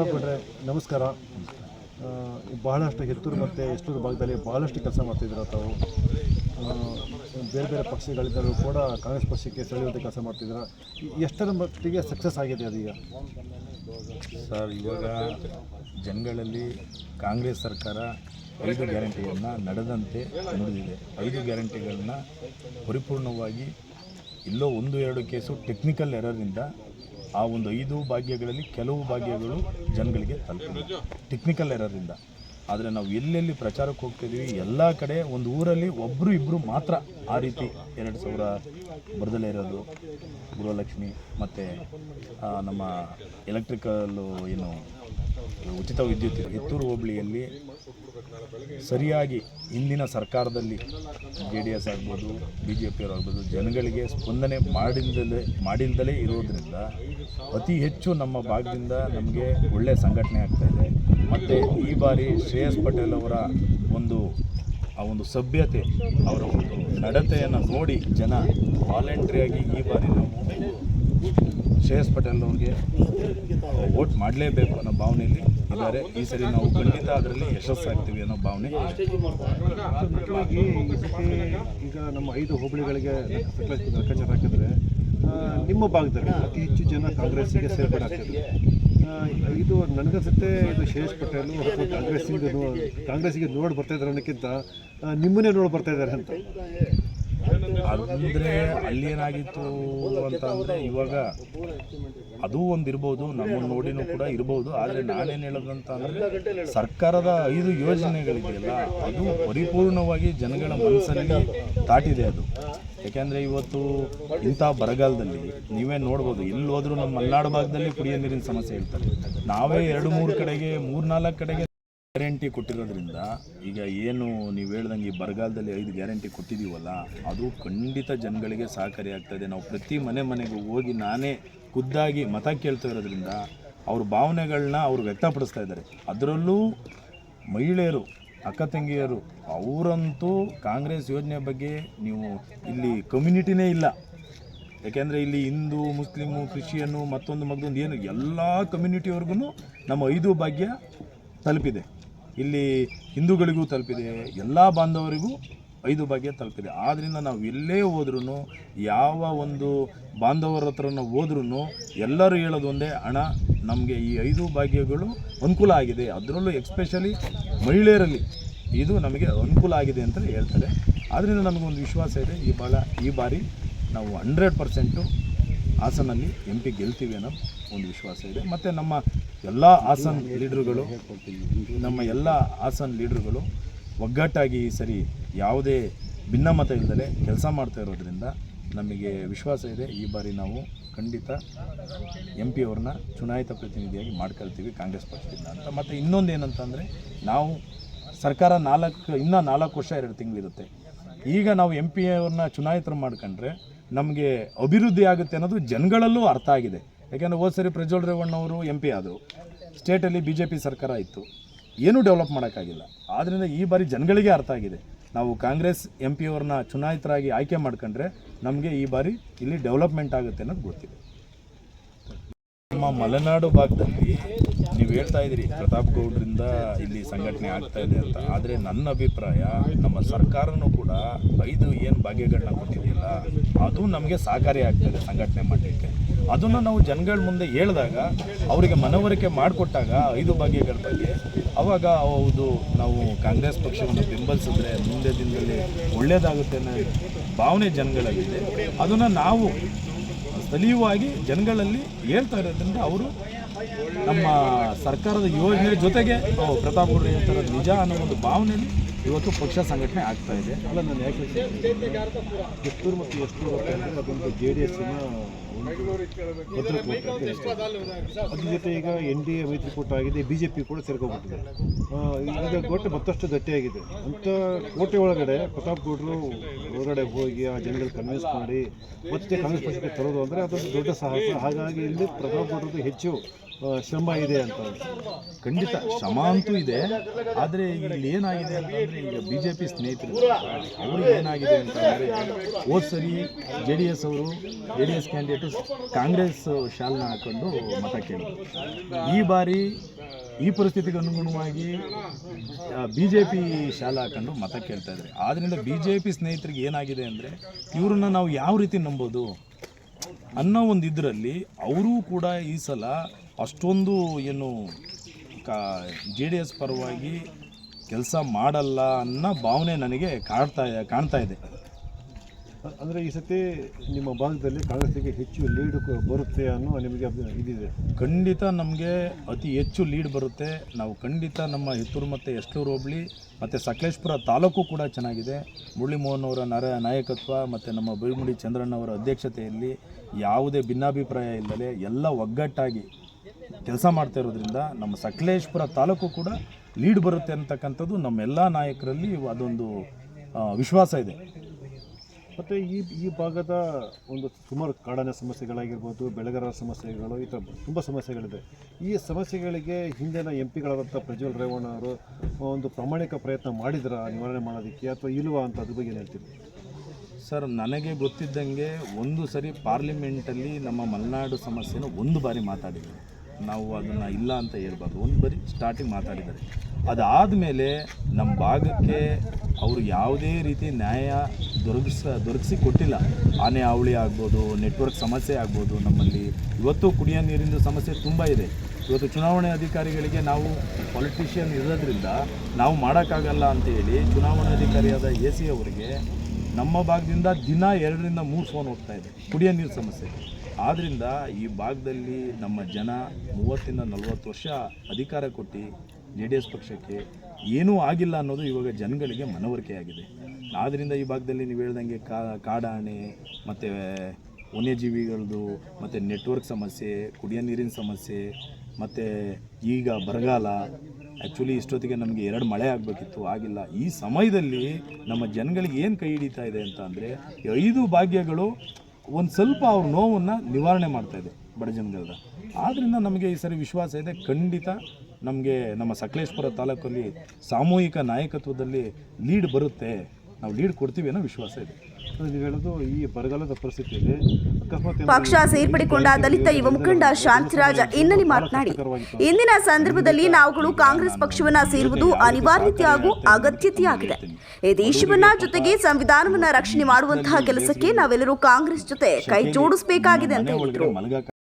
ಪ್ರತಾಪ್ ನಮಸ್ಕಾರ. ಬಹಳಷ್ಟು ಹೆತ್ತೂರು ಮತ್ತು ಎಷ್ಟೂರು ಭಾಗದಲ್ಲಿ ಬಹಳಷ್ಟು ಕೆಲಸ ಮಾಡ್ತಿದ್ದೀರ ತಾವು? ಬೇರೆ ಬೇರೆ ಪಕ್ಷಗಳಿದ್ದರೂ ಕೂಡ ಕಾಂಗ್ರೆಸ್ ಪಕ್ಷಕ್ಕೆ ಸೆಳೆಯುವಂಥ ಕೆಲಸ ಮಾಡ್ತಿದ್ರು ಎಷ್ಟರ ಮಟ್ಟಿಗೆ ಸಕ್ಸಸ್ ಆಗಿದೆ ಅದೀಗ ಸರ್, ಇವಾಗ ಜನಗಳಲ್ಲಿ ಕಾಂಗ್ರೆಸ್ ಸರ್ಕಾರ ಐದು ಗ್ಯಾರಂಟಿಗಳನ್ನು ನಡೆದಂತೆ ನುಡಿದಿದೆ. ಐದು ಗ್ಯಾರಂಟಿಗಳನ್ನ ಪರಿಪೂರ್ಣವಾಗಿ ಇಲ್ಲೋ ಒಂದು ಎರಡು ಕೇಸು ಟೆಕ್ನಿಕಲ್ ಎರರಿಂದ ಆ ಒಂದು ಐದು ಭಾಗ್ಯಗಳಲ್ಲಿ ಕೆಲವು ಭಾಗ್ಯಗಳು ಜನಗಳಿಗೆ ತಲುಪಿದೆ ಟೆಕ್ನಿಕಲ್ ಎರರಿಂದ ಆದರೆ ನಾವು ಎಲ್ಲೆಲ್ಲಿ ಪ್ರಚಾರಕ್ಕೆ ಹೋಗ್ತಿದ್ದೀವಿ ಎಲ್ಲ ಕಡೆ ಒಂದು ಊರಲ್ಲಿ ಒಬ್ಬರು ಇಬ್ಬರು ಮಾತ್ರ ಆ ರೀತಿ ಎರಡು ಸಾವಿರ ಬರದಲ್ಲೇ ಇರೋದು. ಗೃಹಲಕ್ಷ್ಮಿ ಮತ್ತು ನಮ್ಮ ಎಲೆಕ್ಟ್ರಿಕಲ್ಲು ಏನು ಉಚಿತ ವಿದ್ಯುತ್ ಹೆತ್ತೂರು ಹೋಬಳಿಯಲ್ಲಿ ಸರಿಯಾಗಿ ಇಂದಿನ ಸರ್ಕಾರದಲ್ಲಿ ಜೆ ಡಿ ಎಸ್ ಆಗ್ಬೋದು, ಬಿ ಜೆ ಪಿಯವರು ಆಗ್ಬೋದು, ಜನಗಳಿಗೆ ಸ್ಪಂದನೆ ಮಾಡಿಲ್ದಲೇ ಮಾಡಿಲ್ದಲೇ ಇರೋದ್ರಿಂದ ಅತಿ ಹೆಚ್ಚು ನಮ್ಮ ಭಾಗದಿಂದ ನಮಗೆ ಒಳ್ಳೆಯ ಸಂಘಟನೆ ಆಗ್ತಾಯಿದೆ ಮತ್ತು ಈ ಬಾರಿ ಶ್ರೇಯಸ್ ಪಟೇಲ್ ಅವರ ಒಂದು, ಆ ಒಂದು ಸಭ್ಯತೆ, ಅವರ ಒಂದು ನಡತೆಯನ್ನು ನೋಡಿ ಜನ ವಾಲಂಟ್ರಿಯಾಗಿ ಈ ಬಾರಿ ನಾವು ಶ್ರೇಯಸ್ ಪಟೇಲ್ ಅವ್ರಿಗೆ ವೋಟ್ ಮಾಡಲೇಬೇಕು ಅನ್ನೋ ಭಾವನೆಯಲ್ಲಿ ಇದ್ದಾರೆ. ಈ ಸರಿ ನಾವು ಖಂಡಿತ ಅದರಲ್ಲಿ ಯಶಸ್ಸಾಗ್ತೀವಿ ಅನ್ನೋ ಭಾವನೆ ಈಗ ನಮ್ಮ ಐದು ಹೋಬಳಿಗಳಿಗೆ ಹಾಕಿದ್ರೆ ನಿಮ್ಮ ಭಾಗದಲ್ಲಿ ಅತಿ ಹೆಚ್ಚು ಜನ ಕಾಂಗ್ರೆಸ್ಸಿಗೆ ಸೇರ್ಪಡೆ ಆಗ್ತಿದೆ. ಇದು ನನಗನ್ಸುತ್ತೆ ಇದು ಶೇಷ್ ಪಟೇಲು ಅಥವಾ ಕಾಂಗ್ರೆಸ್ಸಿಗೆ ನೋ ಕಾಂಗ್ರೆಸ್ಸಿಗೆ ನೋಡಿ ಬರ್ತಾ ಇದ್ದಾರೆ ಅನ್ನೋಕ್ಕಿಂತ ನಿಮ್ಮನ್ನೇ ನೋಡಿ ಬರ್ತಾ ಇದ್ದಾರೆ ಅಂತ. ಅಂದರೆ ಅಲ್ಲಿ ಏನಾಗಿತ್ತು ಅಂತ ಅಂದರೆ ಇವಾಗ ಅದು ಒಂದು ಇರ್ಬೋದು ನಮ್ಮನ್ನು ನೋಡಿನೂ ಕೂಡ ಇರ್ಬೋದು. ಆದರೆ ನಾನೇನು ಹೇಳೋದಂತ ಅಂದರೆ ಸರ್ಕಾರದ ಐದು ಯೋಜನೆಗಳಿದೆಯಲ್ಲ, ಅದು ಪರಿಪೂರ್ಣವಾಗಿ ಜನಗಳ ಮನಸ್ಸಲ್ಲಿ ದಾಟಿದೆ ಅದು. ಯಾಕೆಂದರೆ ಇವತ್ತು ಇಂಥ ಬರಗಾಲದಲ್ಲಿ ನೀವೇ ನೋಡ್ಬೋದು ಎಲ್ಲಿ ಹೋದರೂ ನಮ್ಮ ಮಲೆನಾಡು ಭಾಗದಲ್ಲಿ ಕುಡಿಯೋ ನೀರಿನ ಸಮಸ್ಯೆ ಇರ್ತಾರೆ ನಾವೇ ಎರಡು, ಮೂರು ಕಡೆಗೆ, ಮೂರು, ನಾಲ್ಕು ಕಡೆಗೆ ಗ್ಯಾರಂಟಿ ಕೊಟ್ಟಿರೋದ್ರಿಂದ, ಈಗ ಏನು ನೀವು ಹೇಳ್ದಂಗೆ ಈ ಬರಗಾಲದಲ್ಲಿ ಐದು ಗ್ಯಾರಂಟಿ ಕೊಟ್ಟಿದ್ದೀವಲ್ಲ, ಅದು ಖಂಡಿತ ಜನಗಳಿಗೆ ಸಹಕಾರಿ ಆಗ್ತದೆ ನಾವು ಪ್ರತಿ ಮನೆ ಮನೆಗೂ ಹೋಗಿ ನಾನೇ ಖುದ್ದಾಗಿ ಮತ ಕೇಳ್ತಾ ಇರೋದ್ರಿಂದ, ಅವ್ರ ಭಾವನೆಗಳನ್ನ ಅವ್ರು ವ್ಯಕ್ತಪಡಿಸ್ತಾ ಇದ್ದಾರೆ. ಅದರಲ್ಲೂ ಮಹಿಳೆಯರು ಅಕ್ಕ ತಂಗಿಯರು, ಅವರಂತೂ ಕಾಂಗ್ರೆಸ್ ಯೋಜನೆ ಬಗ್ಗೆ ನೀವು ಇಲ್ಲಿ ಕಮ್ಯುನಿಟಿನೇ ಇಲ್ಲ. ಯಾಕೆಂದರೆ ಇಲ್ಲಿ ಹಿಂದೂ, ಮುಸ್ಲಿಮು ಕ್ರಿಶ್ಚಿಯನ್ನು ಮತ್ತೊಂದು ಮಗದೊಂದು ಏನು, ಎಲ್ಲ ಕಮ್ಯುನಿಟಿಯವ್ರಿಗೂ ನಮ್ಮ ಐದು ಭಾಗ್ಯ ತಲುಪಿದೆ. ಇಲ್ಲಿ ಹಿಂದೂಗಳಿಗೂ ತಲುಪಿದೆ, ಎಲ್ಲ ಬಾಂಧವರಿಗೂ ಐದು ಭಾಗ್ಯ ತಲುಪಿದೆ. ಆದ್ದರಿಂದ ನಾವು ಎಲ್ಲೇ ಹೋದ್ರೂ ಯಾವ ಒಂದು ಬಾಂಧವರ ಹತ್ರನ ಹೋದ್ರೂ ಎಲ್ಲರೂ ಹೇಳೋದೊಂದೇ ಹಣ ನಮಗೆ ಈ ಐದು ಭಾಗ್ಯಗಳು ಅನುಕೂಲ ಆಗಿದೆ. ಅದರಲ್ಲೂ ಎಕ್ಸ್ಪೆಷಲಿ ಮಹಿಳೆಯರಲ್ಲಿ ಇದು ನಮಗೆ ಅನುಕೂಲ ಆಗಿದೆ ಅಂತ ಹೇಳ್ತಾರೆ. ಆದ್ದರಿಂದ ನಮಗೊಂದು ವಿಶ್ವಾಸ ಇದೆ, ಈ ಬಾಳ, ಈ ಬಾರಿ ನಾವು ಹಂಡ್ರೆಡ್ ಪರ್ಸೆಂಟು ಹಾಸನಲ್ಲಿ ಎಂ ಪಿ ಗೆಲ್ತೀವಿ ಅನ್ನೋ ಒಂದು ವಿಶ್ವಾಸ ಇದೆ. ಮತ್ತು ನಮ್ಮ ಎಲ್ಲ ಹಾಸನ್ ಲೀಡ್ರುಗಳು, ನಮ್ಮ ಎಲ್ಲ ಹಾಸನ್ ಲೀಡ್ರುಗಳು ಒಗ್ಗಟ್ಟಾಗಿ ಈ ಸರಿ ಯಾವುದೇ ಭಿನ್ನಮತ ಇಲ್ಲದೆ ಕೆಲಸ ಮಾಡ್ತಾ ಇರೋದ್ರಿಂದ ನಮಗೆ ವಿಶ್ವಾಸ ಇದೆ. ಈ ಬಾರಿ ನಾವು ಖಂಡಿತ ಎಂ ಪಿ ಅವ್ರನ್ನ ಚುನಾಯಿತ ಪ್ರತಿನಿಧಿಯಾಗಿ ಮಾಡ್ಕೊಳ್ತೀವಿ ಕಾಂಗ್ರೆಸ್ ಪಕ್ಷದಿಂದ ಅಂತ. ಮತ್ತು ಇನ್ನೊಂದು ಏನಂತಂದರೆ ನಾವು ಸರ್ಕಾರ ನಾಲ್ಕು, ಇನ್ನೂ ನಾಲ್ಕು ವರ್ಷ ಎರಡು ತಿಂಗಳಿರುತ್ತೆ. ಈಗ ನಾವು ಎಂ ಪಿ ಅವ್ರನ್ನ ಚುನಾಯಿತರು ಮಾಡ್ಕೊಂಡ್ರೆ ನಮಗೆ ಅಭಿವೃದ್ಧಿ ಆಗುತ್ತೆ ಅನ್ನೋದು ಜನಗಳಲ್ಲೂ ಅರ್ಥ ಆಗಿದೆ. ಯಾಕೆಂದರೆ ಹೋದ ಸರಿ ಪ್ರಜ್ವಲ್ ರೇವಣ್ಣವರು ಎಂ ಪಿ ಆದರು. ಸ್ಟೇಟಲ್ಲಿ ಬಿ ಜೆ ಪಿ ಸರ್ಕಾರ ಇತ್ತು. ಏನೂ ಡೆವಲಪ್ ಮಾಡೋಕ್ಕಾಗಿಲ್ಲ. ಆದ್ದರಿಂದ ಈ ಬಾರಿ ಜನಗಳಿಗೆ ಅರ್ಥ ಆಗಿದೆ. ನಾವು ಕಾಂಗ್ರೆಸ್ ಎಂ ಪಿ ಅವ್ರನ್ನ ಚುನಾಯಿತರಾಗಿ ಆಯ್ಕೆ ಮಾಡ್ಕೊಂಡ್ರೆ ನಮಗೆ ಈ ಬಾರಿ ಇಲ್ಲಿ ಡೆವಲಪ್ಮೆಂಟ್ ಆಗುತ್ತೆ ಅನ್ನೋದು ಗೊತ್ತಿದೆ. ನಮ್ಮ ಮಲೆನಾಡು ಭಾಗದಲ್ಲಿ ನೀವು ಹೇಳ್ತಾ ಇದ್ದೀರಿ, ಪ್ರತಾಪ್ ಗೌಡ್ರಿಂದ ಇಲ್ಲಿ ಸಂಘಟನೆ ಆಗ್ತಾ ಇದೆ ಅಂತ. ಆದರೆ ನನ್ನ ಅಭಿಪ್ರಾಯ, ನಮ್ಮ ಸರ್ಕಾರನೂ ಕೂಡ ಐದು ಏನು ಭಾಗ್ಯಗಳನ್ನ ಕೊಟ್ಟಿದೆಯಲ್ಲ, ಅದು ನಮಗೆ ಸಹಕಾರಿ ಆಗ್ತದೆ ಸಂಘಟನೆ ಮಾಡಲಿಕ್ಕೆ. ಅದನ್ನು ನಾವು ಜನಗಳ ಮುಂದೆ ಹೇಳಿದಾಗ, ಅವರಿಗೆ ಮನವರಿಕೆ ಮಾಡಿಕೊಟ್ಟಾಗ ಐದು ಭಾಗ್ಯಗಳ ಬಗ್ಗೆ, ಅವಾಗ ಹೌದು, ನಾವು ಕಾಂಗ್ರೆಸ್ ಪಕ್ಷವನ್ನು ಬೆಂಬಲಿಸಿದ್ರೆ ಮುಂದೆ ದಿನದಲ್ಲಿ ಒಳ್ಳೆಯದಾಗುತ್ತೆ ಅನ್ನೋ ಭಾವನೆ ಜನಗಳಲ್ಲಿದೆ. ಅದನ್ನು ನಾವು ಸ್ಥಳೀಯವಾಗಿ ಜನಗಳಲ್ಲಿ ಹೇಳ್ತಾ ಇರೋದ್ರಿಂದ ಅವರು ನಮ್ಮ ಸರ್ಕಾರದ ಯೋಜನೆ ಜೊತೆಗೆ ಪ್ರತಾಪ್ ಹೇಳ್ತಾರೆ ನಿಜ ಅನ್ನೋ ಒಂದು ಭಾವನೆಯಲ್ಲಿ ಇವತ್ತು ಪಕ್ಷ ಸಂಘಟನೆ ಆಗ್ತಾ ಇದೆ. ಅಲ್ಲ, ನಾನು ಯಾಕೆ ಎಷ್ಟೂರು ಮತ್ತು ಎಷ್ಟು ಅದೊಂದು ಜೆ ಡಿ ಎಸ್ಸಿನ ಅದ್ರ ಜೊತೆ ಈಗ ಎನ್ ಡಿ ಎ ಮೈತ್ರಿಕೂಟ ಆಗಿದೆ ಬಿ ಜೆ ಪಿ ಕೂಡ ಸೇರ್ಕೊಂಡ್ಬಿಟ್ಟಿದೆ ಈಗ ಕೋಟೆ ಮತ್ತಷ್ಟು ಗಟ್ಟಿಯಾಗಿದೆ. ಅಂತ ಕೋಟೆ ಒಳಗಡೆ ಪ್ರತಾಪ್ ಗೌಡರು ಹೊರಗಡೆ ಹೋಗಿ ಆ ಜನಗಳು ಕನ್ವಿನ್ಸ್ ಮಾಡಿ ಮತ್ತೆ ಕಾಂಗ್ರೆಸ್ ಪಕ್ಷಕ್ಕೆ ತರೋದು ಅಂದರೆ ಅದೊಂದು ದೊಡ್ಡ ಸಾಹಸ. ಹಾಗಾಗಿ ಇಲ್ಲಿ ಪ್ರತಾಪ್ ಗೌಡರದ್ದು ಹೆಚ್ಚು ಶ್ರಮ ಇದೆ ಅಂತ ಖಂಡಿತ ಶ್ರಮ ಅಂತೂ ಇದೆ, ಆದರೆ ಇಲ್ಲಿ ಏನಾಗಿದೆ ಅಂತಂದರೆ ಈಗ ಬಿ ಜೆ ಪಿ ಸ್ನೇಹಿತರು, ಅವ್ರಿಗೆ ಏನಾಗಿದೆ ಅಂತಂದರೆ ಹೋದ ಸರಿ ಜೆ ಡಿ ಎಸ್ ಅವರು, J D S candidate Congress ಶಾಲನ ಹಾಕೊಂಡು ಮತ ಕೇಳಿದರು. ಈ ಬಾರಿ ಈ ಪರಿಸ್ಥಿತಿಗೆ ಅನುಗುಣವಾಗಿ ಬಿ ಜೆ ಪಿ ಶಾಲೆ ಹಾಕೊಂಡು ಮತ ಕೇಳ್ತಾ ಇದ್ದಾರೆ. ಆದ್ದರಿಂದ ಬಿ ಜೆ ಪಿ ಸ್ನೇಹಿತರಿಗೆ ಏನಾಗಿದೆ ಅಂದರೆ ಇವ್ರನ್ನ ನಾವು ಯಾವ ರೀತಿ ನಂಬೋದು ಅನ್ನೋ ಒಂದು ಇದರಲ್ಲಿ ಅವರೂ ಕೂಡ ಈ ಸಲ ಅಷ್ಟೊಂದು ಏನು ಕಾ ಜೆ ಡಿ ಎಸ್ ಪರವಾಗಿ ಕೆಲಸ ಮಾಡಲ್ಲ ಅನ್ನೋ ಭಾವನೆ ನನಗೆ ಕಾಡ್ತಾ ಕಾಣ್ತಾ ಇದೆ. ಅಂದರೆ ಈ ಸತಿ ನಿಮ್ಮ ಭಾಗದಲ್ಲಿ ಕಾಂಗ್ರೆಸ್ಸಿಗೆ ಹೆಚ್ಚು ಲೀಡ್ ಬರುತ್ತೆ ಅನ್ನೋ ನಿಮಗೆ ಇದಿದೆ. ಖಂಡಿತ ನಮಗೆ ಅತಿ ಹೆಚ್ಚು ಲೀಡ್ ಬರುತ್ತೆ. ನಾವು ಖಂಡಿತ ನಮ್ಮ ಹೆತ್ತೂರು ಮತ್ತು ಎಷ್ಟೂರು ಹೋಬಳಿ ಮತ್ತು ಸಕಲೇಶ್ಪುರ ತಾಲೂಕು ಕೂಡ ಚೆನ್ನಾಗಿದೆ. ಮುರಳಿ ಮೋಹನ್ ಅವರ ನರ ನಾಯಕತ್ವ ಮತ್ತು ನಮ್ಮ ಬೈಮುಡಿ ಚಂದ್ರಣ್ಣವರ ಅಧ್ಯಕ್ಷತೆಯಲ್ಲಿ ಯಾವುದೇ ಭಿನ್ನಾಭಿಪ್ರಾಯ ಇಲ್ಲದೆ ಎಲ್ಲ ಒಗ್ಗಟ್ಟಾಗಿ ಕೆಲಸ ಮಾಡ್ತಾ ಇರೋದ್ರಿಂದ ನಮ್ಮ ಸಕಲೇಶ್ಪುರ ತಾಲೂಕು ಕೂಡ ಲೀಡ್ ಬರುತ್ತೆ ಅಂತಕ್ಕಂಥದ್ದು ನಮ್ಮೆಲ್ಲ ನಾಯಕರಲ್ಲಿ ಅದೊಂದು ವಿಶ್ವಾಸ ಇದೆ. ಮತ್ತು ಈ ಈ ಭಾಗದ ಒಂದು ಸುಮಾರು ಕಾಡನ ಸಮಸ್ಯೆಗಳಾಗಿರ್ಬೋದು ಬೆಳೆಗಾರರ ಸಮಸ್ಯೆಗಳು ಈ ಥರ ತುಂಬ ಸಮಸ್ಯೆಗಳಿದೆ. ಈ ಸಮಸ್ಯೆಗಳಿಗೆ ಹಿಂದಿನ ಎಂ ಪಿಗಳಾದಂಥ ಪ್ರಜ್ವಲ್ ರೇವಣ್ಣ ಅವರು ಒಂದು ಪ್ರಾಮಾಣಿಕ ಪ್ರಯತ್ನ ಮಾಡಿದ್ರ ನಿವಾರಣೆ ಮಾಡೋದಕ್ಕೆ ಅಥವಾ ಇಲ್ವಾ ಅಂತ ಅದ್ರ ಬಗ್ಗೆ ಹೇಳ್ತೀನಿ ಸರ್ ನನಗೆ ಗೊತ್ತಿದ್ದಂಗೆ ಒಂದು ಸರಿ ಪಾರ್ಲಿಮೆಂಟಲ್ಲಿ ನಮ್ಮ ಮಲೆನಾಡು ಸಮಸ್ಯೆನ ಒಂದು ಬಾರಿ ಮಾತಾಡಿದ್ದಾರೆ ನಾವು ಅದನ್ನು ಇಲ್ಲ ಅಂತ ಹೇಳ್ಬಾರ್ದು. ಒಂದು ಬರಿ ಸ್ಟಾರ್ಟಿಂಗ್ ಮಾತಾಡಿದ್ದಾರೆ. ಅದಾದಮೇಲೆ ನಮ್ಮ ಭಾಗಕ್ಕೆ ಅವರು ಯಾವುದೇ ರೀತಿ ನ್ಯಾಯ ದೊರಕಿಸ, ದೊರಕಿಸಿ ಕೊಟ್ಟಿಲ್ಲ. ಆನೆ ಅವಳಿ ಆಗ್ಬೋದು ನೆಟ್ವರ್ಕ್ ಸಮಸ್ಯೆ ಆಗ್ಬೋದು ನಮ್ಮಲ್ಲಿ. ಇವತ್ತು ಕುಡಿಯೋ ನೀರಿಂದು ಸಮಸ್ಯೆ ತುಂಬ ಇದೆ. ಇವತ್ತು ಚುನಾವಣೆ ಅಧಿಕಾರಿಗಳಿಗೆ ನಾವು ಪೊಲಿಟಿಷಿಯನ್ ಇರೋದ್ರಿಂದ ನಾವು ಮಾಡೋಕ್ಕಾಗಲ್ಲ ಅಂತ ಹೇಳಿ ಚುನಾವಣಾಧಿಕಾರಿಯಾದ ಎ ಸಿ ಅವರಿಗೆ ನಮ್ಮ ಭಾಗದಿಂದ ದಿನ ಎರಡರಿಂದ ಮೂರು ಫೋನ್ ಹೋಗ್ತಾ ಇದೆ. ಕುಡಿಯೋ ನೀರು ಸಮಸ್ಯೆ. ಆದ್ದರಿಂದ ಈ ಭಾಗದಲ್ಲಿ ನಮ್ಮ ಜನ ಮೂವತ್ತಿಂದ ನಲವತ್ತು ವರ್ಷ ಅಧಿಕಾರ ಕೊಟ್ಟು ಜೆ ಡಿ ಎಸ್ ಪಕ್ಷಕ್ಕೆ ಏನೂ ಆಗಿಲ್ಲ ಅನ್ನೋದು ಇವಾಗ ಜನಗಳಿಗೆ ಮನವರಿಕೆಯಾಗಿದೆ ಆದ್ದರಿಂದ ಈ ಭಾಗದಲ್ಲಿ ನೀವು ಹೇಳ್ದಂಗೆ ಕಾಡಾಣೆ ಮತ್ತು ವನ್ಯಜೀವಿಗಳದ್ದು ಮತ್ತು ನೆಟ್ವರ್ಕ್ ಸಮಸ್ಯೆ, ಕುಡಿಯೋ ನೀರಿನ ಸಮಸ್ಯೆ, ಮತ್ತು ಈಗ ಬರಗಾಲ ಆ್ಯಕ್ಚುಲಿ ಇಷ್ಟೊತ್ತಿಗೆ ನಮಗೆ ಎರಡು ಮಳೆ ಆಗಬೇಕಿತ್ತು, ಆಗಿಲ್ಲ. ಈ ಸಮಯದಲ್ಲಿ ನಮ್ಮ ಜನಗಳಿಗೆ ಏನು ಕೈ ಹಿಡಿತಾ ಇದೆ ಅಂತ ಅಂದರೆ ಐದು ಭಾಗ್ಯಗಳು ಒಂದು ಸ್ವಲ್ಪ ಅವ್ರ ನೋವನ್ನು ನಿವಾರಣೆ ಮಾಡ್ತಾ ಇದೆ ಬಡ ಜನಗಳದ. ಆದ್ದರಿಂದ ನಮಗೆ ಈ ಸರಿ ವಿಶ್ವಾಸ ಇದೆ. ಖಂಡಿತ ನಮಗೆ ನಮ್ಮ ಸಕಲೇಶ್ಪುರ ತಾಲೂಕಲ್ಲಿ ಸಾಮೂಹಿಕ ನಾಯಕತ್ವದಲ್ಲಿ ಲೀಡ್ ಬರುತ್ತೆ. ನಾವು ಲೀಡ್ ಕೊಡ್ತೀವಿ ಅನ್ನೋ ವಿಶ್ವಾಸ ಇದೆ. ನೀವು ಹೇಳೋದು ಈ ಬರಗಾಲದ ಪರಿಸ್ಥಿತಿಯಲ್ಲಿ ಪಕ್ಷ ಸೇರ್ಪಡೆಗೊಂಡ ದಲಿತ ಯುವ ಮುಖಂಡ ಶಾಂತಿರಾಜ ಇನ್ನಲ್ಲಿ ಮಾತನಾಡಿ ಇಂದಿನ ಸಂದರ್ಭದಲ್ಲಿ ನಾವುಗಳು ಕಾಂಗ್ರೆಸ್ ಪಕ್ಷವನ್ನ ಸೇರುವುದು ಅನಿವಾರ್ಯತೆ ಹಾಗೂ ಅಗತ್ಯತೆಯಾಗಿದೆ. ಈ ದೇಶವನ್ನ ಜೊತೆಗೆ ಸಂವಿಧಾನವನ್ನ ರಕ್ಷಣೆ ಮಾಡುವಂತಹ ಕೆಲಸಕ್ಕೆ ನಾವೆಲ್ಲರೂ ಕಾಂಗ್ರೆಸ್ ಜೊತೆ ಕೈ ಜೋಡಿಸಬೇಕಾಗಿದೆ ಅಂತ ಹೇಳಿದರು.